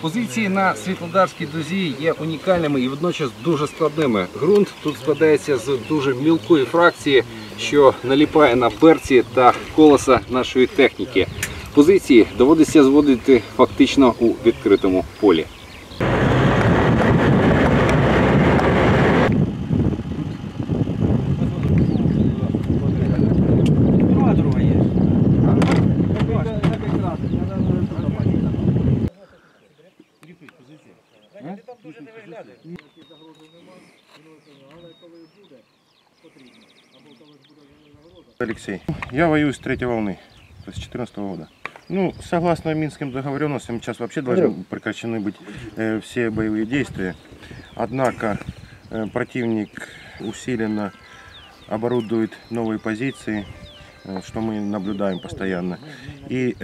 Позиції на Світлодарській дузі є унікальними і водночас дуже складними. Грунт тут складається з дуже мілкої фракції, що наліпає на берці та колеса нашої техніки. Позиції доводиться зводити фактично у відкритому полі. Алексей. Я воюю с третьей волны, то есть с 2014 года. Ну, согласно Минским договоренностям, сейчас вообще должны прекращены быть э, все боевые действия. Однако э, противник усиленно оборудует новые позиции, э, что мы наблюдаем постоянно. И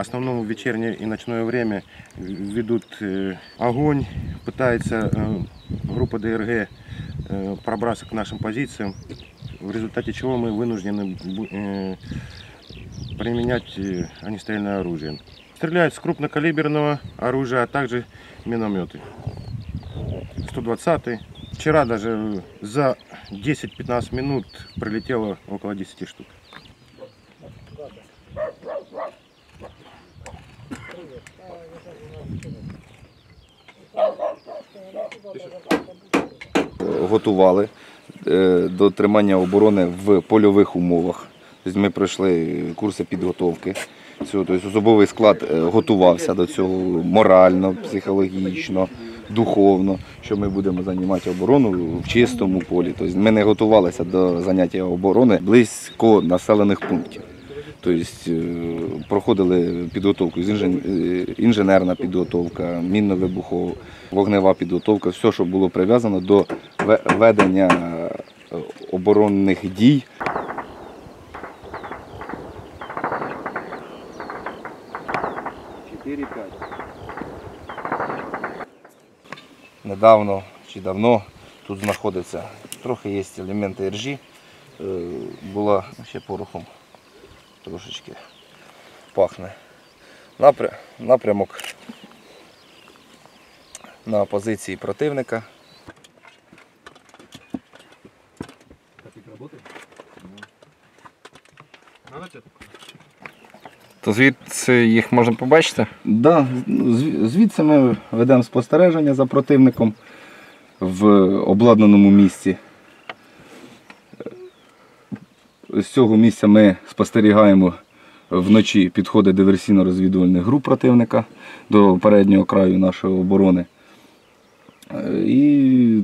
основном в вечернее и ночное время ведут э, огонь, пытается э, группа ДРГ э, пробраться к нашим позициям, в результате чего мы вынуждены применять огнестрельное оружие. Стреляют с крупнокалиберного оружия, а также минометы. 120 Вчера даже за 10-15 минут прилетело около 10 штук. Готували е, до тримання оборони в польових умовах. Тобто ми пройшли курси підготовки. Тобто особовий склад е, готувався до цього морально, психологічно, духовно, що ми будемо займати оборону в чистому полі. Тобто ми не готувалися до заняття оборони близько населених пунктів. Тобто проходили підготовку е, інженерна підготовка, мінно-вибухова, вогнева підготовка, все, що було прив'язано до ведення е, оборонних дій. Недавно чи давно тут знаходиться трохи є елементи іржі. Е, Була ще порохом трошечки пахне. Напря- Напрямок на позиції противника. То звідси їх можна побачити? Да, звідси ми ведемо спостереження за противником в обладнаному місці. З цього місця ми спостерігаємо вночі підходи диверсійно-розвідувальних груп противника до переднього краю нашої оборони. Е, І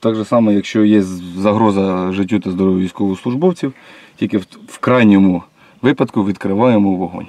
так же само, якщо є загроза життю та здоров'ю військовослужбовців, тільки в, в крайньому випадку відкриваємо вогонь.